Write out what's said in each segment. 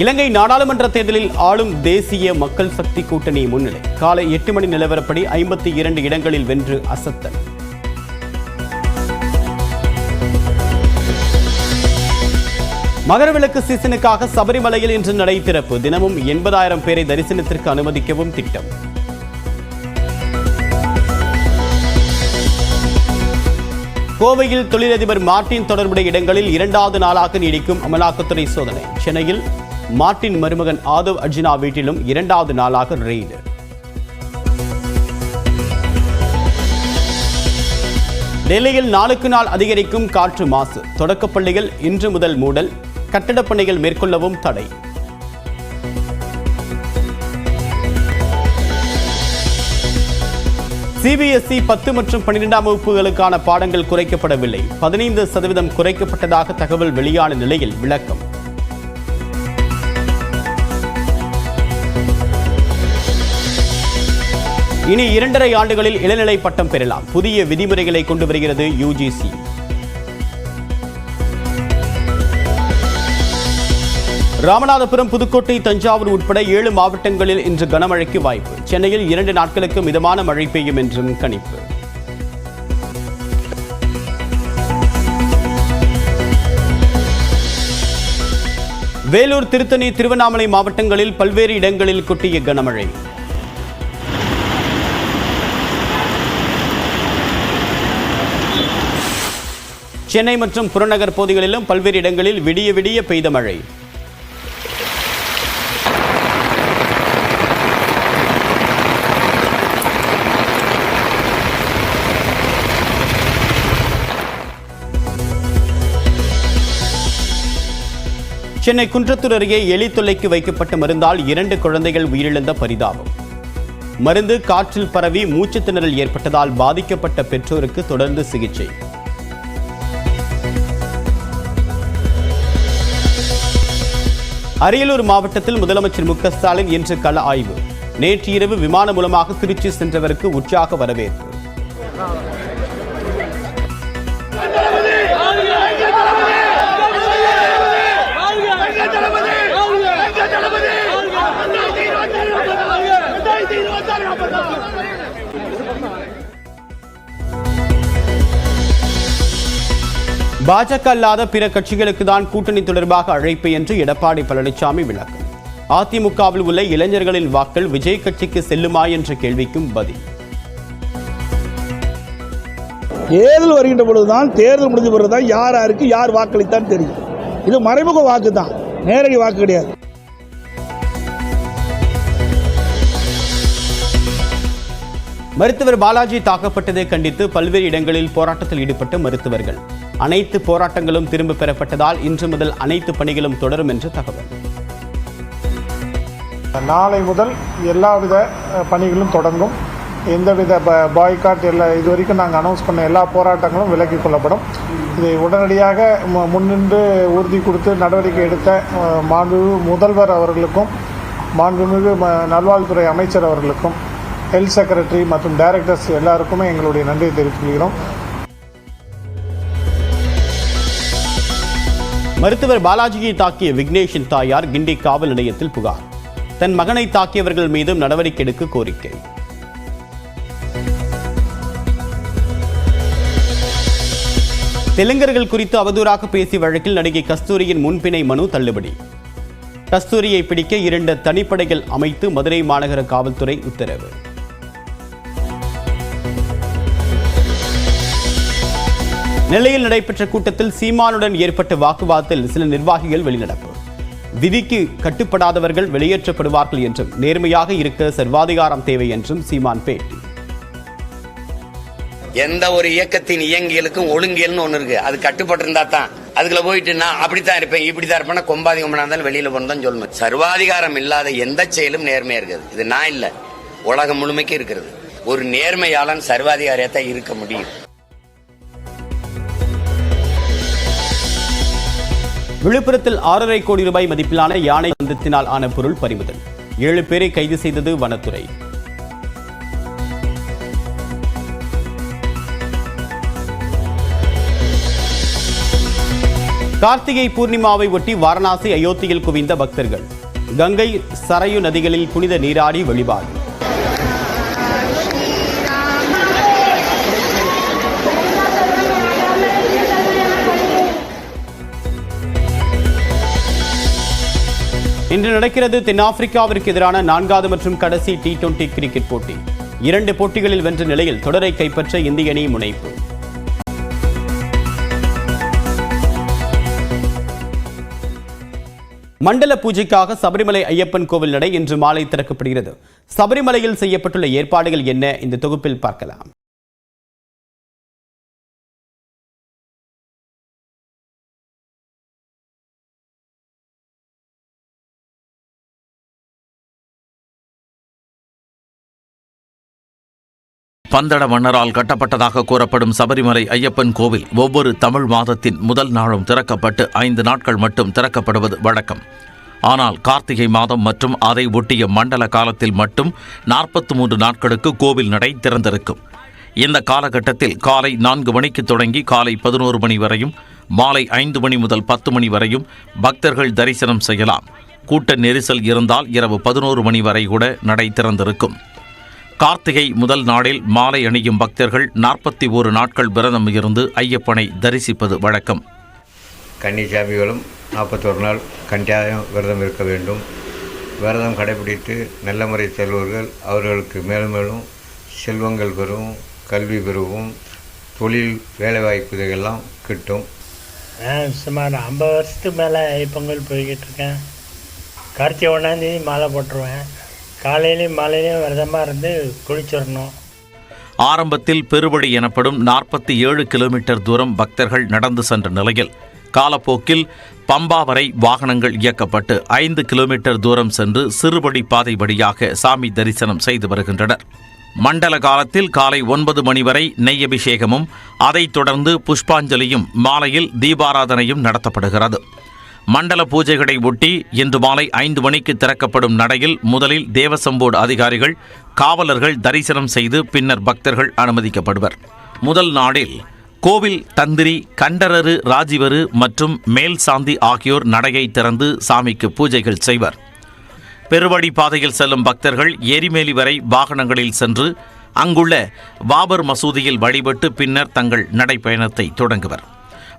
இலங்கை நாடாளுமன்ற தேர்தலில் ஆளும் தேசிய மக்கள் சக்தி கூட்டணி முன்னிலை. காலை எட்டு மணி நிலவரப்படி ஐம்பத்தி இரண்டு இடங்களில் வென்று அசத்தல். மகரவிளக்கு சீசனுக்காக சபரிமலையில் இன்று நடை திறப்பு. தினமும் எண்பதாயிரம் பேரை தரிசனத்திற்கு அனுமதிக்கவும் திட்டம். கோவையில் தொழிலதிபர் மார்ட்டின் தொடர்புடைய இடங்களில் இரண்டாவது நாளாக நீடிக்கும் அமலாக்கத்துறை சோதனை. சென்னையில் மார்ட்டின் மருமகன் ஆதவ் அர்ஜுனா வீட்டிலும் இரண்டாவது நாளாக ரெய்டு டெல்லியில் நாளுக்கு நாள் அதிகரிக்கும் காற்று மாசு. தொடக்கப் பள்ளிகள் இன்று முதல் மூடல். கட்டடப் பணிகள் மேற்கொள்ளவும் தடை. சிபிஎஸ்இ பத்து மற்றும் பன்னிரெண்டாம் வகுப்புகளுக்கான பாடங்கள் குறைக்கப்படவில்லை. பதினைந்து சதவீதம் குறைக்கப்பட்டதாக தகவல் வெளியான நிலையில் விளக்கம். இனி இரண்டரை ஆண்டுகளில் இளநிலை பட்டம் பெறலாம். புதிய விதிமுறைகளை கொண்டு வருகிறது யுஜிசி. ராமநாதபுரம் புதுக்கோட்டை தஞ்சாவூர் உட்பட ஏழு மாவட்டங்களில் இன்று கனமழைக்கு வாய்ப்பு. சென்னையில் இரண்டு நாட்களுக்கு மிதமான மழை பெய்யும் என்றும் கணிப்பு. வேலூர் திருத்தணி திருவண்ணாமலை மாவட்டங்களில் பல்வேறு இடங்களில் கொட்டிய கனமழை. சென்னை மற்றும் புறநகர் பகுதிகளிலும் பல்வேறு இடங்களில் விடிய விடிய பெய்த மழை. சென்னை குன்றத்தூர் அருகே எலி தொல்லைக்கு வைக்கப்பட்ட மருந்தால் இரண்டு குழந்தைகள் உயிரிழந்த பரிதாபம். மருந்து காற்றில் பரவி மூச்சு திணறல் ஏற்பட்டதால் பாதிக்கப்பட்ட பெற்றோருக்கு தொடர்ந்து சிகிச்சை. அரியலூர் மாவட்டத்தில் முதலமைச்சர் மு ஸ்டாலின் இன்று கள ஆய்வு. நேற்று இரவு விமானம் மூலமாக திருச்சி சென்றவருக்கு உற்சாக வரவேற்பு. பாஜக அல்லாத பிற கட்சிகளுக்கு தான் கூட்டணி தொடர்பாக அழைப்பு என்று எடப்பாடி பழனிசாமி விளக்கம். அதிமுகவில் உள்ள இளைஞர்களின் வாக்கள் விஜய் கட்சிக்கு செல்லுமா என்ற கேள்விக்கும் பதில். தேர்தல் வருகின்ற பொழுதுதான் தேர்தல் முடிஞ்ச பிறகுதான் யார் யாருக்கு யார் வாக்களித்தான் தெரியும். இது மறைமுக வாக்கு தான் நேரடி வாக்கு கிடையாது. மருத்துவர் பாலாஜி தாக்கப்பட்டதை கண்டித்து பல்வேறு இடங்களில் போராட்டத்தில் ஈடுபட்ட மருத்துவர்கள். அனைத்து போராட்டங்களும் திரும்ப பெறப்பட்டதால் இன்று முதல் அனைத்து பணிகளும் தொடரும் என்று தகவல். நாளை முதல் எல்லாவித பணிகளும் தொடங்கும். எந்தவித பாய்காட் எல்லா இது வரைக்கும் நாங்கள் அனௌன்ஸ் பண்ண எல்லா போராட்டங்களும் விலக்கிக் கொள்ளப்படும். இதை உடனடியாக மு- முன்னின்று உறுதி கொடுத்து நடவடிக்கை எடுத்த மாண்புமிகு முதல்வர் அவர்களுக்கும் மாண்புமிகு நல்வாழ்வுத்துறை அமைச்சர் அவர்களுக்கும் ஹெல்த் செக்ரட்டரி மற்றும் டைரக்டர்ஸ் எல்லாருக்குமே எங்களுடைய நன்றியை தெரிவித்துக்கொள்கிறோம். மருத்துவர் பாலாஜியை தாக்கிய விக்னேஷின் தாயார் கிண்டி காவல் நிலையத்தில் புகார். தன் மகனை தாக்கியவர்கள் மீதும் நடவடிக்கை எடுக்க கோரிக்கை. தெலுங்கர்கள் குறித்து அவதூறாக பேசிய வழக்கில் நடிகை கஸ்தூரியின் முன்பிணை மனு தள்ளுபடி. கஸ்தூரியை பிடிக்க இரண்டு தனிப்படைகள் அமைத்து மதுரை மாநகர காவல்துறை உத்தரவு. நெல்லையில் நடைபெற்ற கூட்டத்தில் சீமானுடன் ஏற்பட்ட வாக்குவாதத்தில் சில நிர்வாகிகள் வெளிநடப்பு. விதிக்கு கட்டுப்படாதவர்கள் வெளியேற்றப்படுவார்கள் என்றும் நேர்மையாக இருக்க சர்வாதிகாரம் தேவை என்றும் சீமான் பேட்டி. எந்த ஒரு இயக்கத்தின் இயங்கியலுக்கும் ஒழுங்கியல்னு ஒண்ணு இருக்கு. அது கட்டுப்பட்டு இருந்தா தான். அதுக்குள்ள போயிட்டு நான் அப்படித்தான் இருப்பேன் இப்படித்தான் இருப்பேன் கொம்பாதி கொம்பனா இருந்தாலும் வெளியில போனதான் சொல்லணும். சர்வாதிகாரம் இல்லாத எந்த செயலும் நேர்மையா இருக்குது. இது நான் இல்ல. உலகம் முழுமைக்கு இருக்கிறது. ஒரு நேர்மையாளன் சர்வாதிகாரியத்தான் இருக்க முடியும். விழுப்புரத்தில் ஆறரை கோடி ரூபாய் மதிப்பிலான யானை பந்தத்தினால் ஆன பொருள் பறிமுதல். ஏழு பேரை கைது செய்தது வனத்துறை. கார்த்திகை பூர்ணிமாவை ஒட்டி வாரணாசி அயோத்தியில் குவிந்த பக்தர்கள். கங்கை சரையு நதிகளில் புனித நீராடி வழிபாடு. இன்று நடக்கிறது தென்னாப்பிரிக்காவிற்கு எதிரான நான்காவது மற்றும் கடைசி டி டுவெண்டி கிரிக்கெட் போட்டி. இரண்டு போட்டிகளில் வென்ற நிலையில் தொடரை கைப்பற்ற இந்திய அணி முனைப்பு. மண்டல பூஜைக்காக சபரிமலை ஐயப்பன் கோவில் நடை இன்று மாலை திறக்கப்படுகிறது. சபரிமலையில் செய்யப்பட்டுள்ள ஏற்பாடுகள் என்ன? இந்த தொகுப்பில் பார்க்கலாம். பந்தட மன்னரால் கட்டப்பட்டதாக கூறப்படும் சபரிமலை ஐயப்பன் கோவில் ஒவ்வொரு தமிழ் மாதத்தின் முதல் நாளும் திறக்கப்பட்டு ஐந்து நாட்கள் மட்டும் திறக்கப்படுவது வழக்கம். ஆனால் கார்த்திகை மாதம் மற்றும் அதை ஒட்டிய மண்டல காலத்தில் மட்டும் நாற்பத்தி மூன்று நாட்களுக்கு கோவில் நடை திறந்திருக்கும். இந்த காலகட்டத்தில் காலை நான்கு மணிக்கு தொடங்கி காலை பதினோரு மணி வரையும் மாலை ஐந்து மணி முதல் பத்து மணி வரையும் பக்தர்கள் தரிசனம் செய்யலாம். கூட்ட நெரிசல் இருந்தால் இரவு பதினோரு மணி வரை கூட நடை திறந்திருக்கும். கார்த்திகை முதல் நாளில் மாலை அணியும் பக்தர்கள் நாற்பத்தி ஒரு நாட்கள் விரதம் இருந்து ஐயப்பனை தரிசிப்பது வழக்கம். கன்னிசாமிகளும் நாற்பத்தொரு நாள் கண்டியாயம் விரதம் இருக்க வேண்டும். விரதம் கடைபிடித்து நல்ல முறை செல்வர்கள் அவர்களுக்கு மேலும் மேலும் செல்வங்கள் பெறும் கல்வி பெறுவும் தொழில் வேலைவாய்ப்பு இதெல்லாம் கிட்டும். நான் சுமார் ஐம்பது வருஷத்துக்கு மேலே பொங்கல் போய்கிட்டு இருக்கேன். கார்த்திகை ஒன்றாந்தேதி மாலை போட்டுருவேன். காலையிலையும் மாலையிலையும் விரதமாக இருந்து குளிச்சிடணும். ஆரம்பத்தில் பெருவழி எனப்படும் நாற்பத்தி ஏழு கிலோமீட்டர் தூரம் பக்தர்கள் நடந்து சென்ற நிலையில் காலப்போக்கில் பம்பா வரை வாகனங்கள் இயக்கப்பட்டு ஐந்து கிலோமீட்டர் தூரம் சென்று சிறுபடி பாதை வழியாக சாமி தரிசனம் செய்து வருகின்றனர். மண்டல காலத்தில் காலை ஒன்பது மணி வரை நெய் அபிஷேகமும் அதைத் தொடர்ந்து புஷ்பாஞ்சலியும் மாலையில் தீபாராதனையும் நடத்தப்படுகிறது. மண்டல பூஜைகளை ஒட்டி இன்று மாலை ஐந்து மணிக்கு திறக்கப்படும் நடையில் முதலில் தேவசம்போர்டு அதிகாரிகள் காவலர்கள் தரிசனம் செய்து பின்னர் பக்தர்கள் அனுமதிக்கப்படுவர். முதல் நாளில் கோவில் தந்திரி கண்டரரு ராஜிவரு மற்றும் மேல் சாந்தி ஆகியோர் நடையை திறந்து சாமிக்கு பூஜைகள் செய்வர். பெருவழி பாதையில் செல்லும் பக்தர்கள் எரிமேலி வரை வாகனங்களில் சென்று அங்குள்ள பாபர் மசூதியில் வழிபட்டு பின்னர் தங்கள் நடைப்பயணத்தை தொடங்குவர்.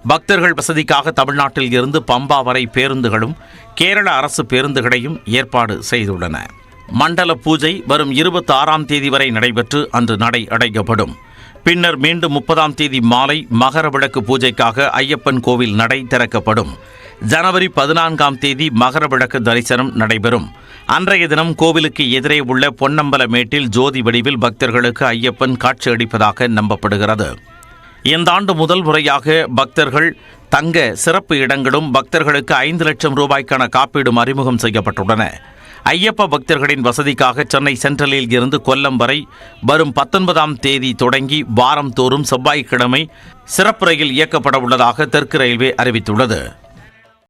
பக்தர்கள் வசதிக்காக தமிழ்நாட்டில் இருந்து பம்பா வரை பேருந்துகளும் கேரள அரசு பேருந்துகளையும் ஏற்பாடு செய்துள்ளன. மண்டல பூஜை வரும் இருபத்தி ஆறாம் தேதி வரை நடைபெற்று அன்று நடை அடைக்கப்படும். பின்னர் மீண்டும் முப்பதாம் தேதி மாலை மகர விளக்கு பூஜைக்காக ஐயப்பன் கோவில் நடை திறக்கப்படும். ஜனவரி பதினான்காம் தேதி மகர விளக்கு தரிசனம் நடைபெறும். அன்றைய தினம் கோவிலுக்கு எதிரே உள்ள பொன்னம்பல மேட்டில் ஜோதி வடிவில் பக்தர்களுக்கு ஐயப்பன் காட்சியளிப்பதாக நம்பப்படுகிறது. இந்த ஆண்டு முதல் முறையாக பக்தர்கள் தங்க சிறப்பு இடங்களும் பக்தர்களுக்கு ஐந்து லட்சம் ரூபாய்க்கான காப்பீடும் அறிமுகம் செய்யப்பட்டுள்ளன. ஐயப்ப பக்தர்களின் வசதிக்காக சென்னை சென்ட்ரலில் இருந்து கொல்லம் வரை வரும் பத்தொன்பதாம் தேதி தொடங்கி வாரம் தோறும் செவ்வாய்க்கிழமை சிறப்பு ரயில் இயக்கப்பட உள்ளதாக தெற்கு ரயில்வே அறிவித்துள்ளது.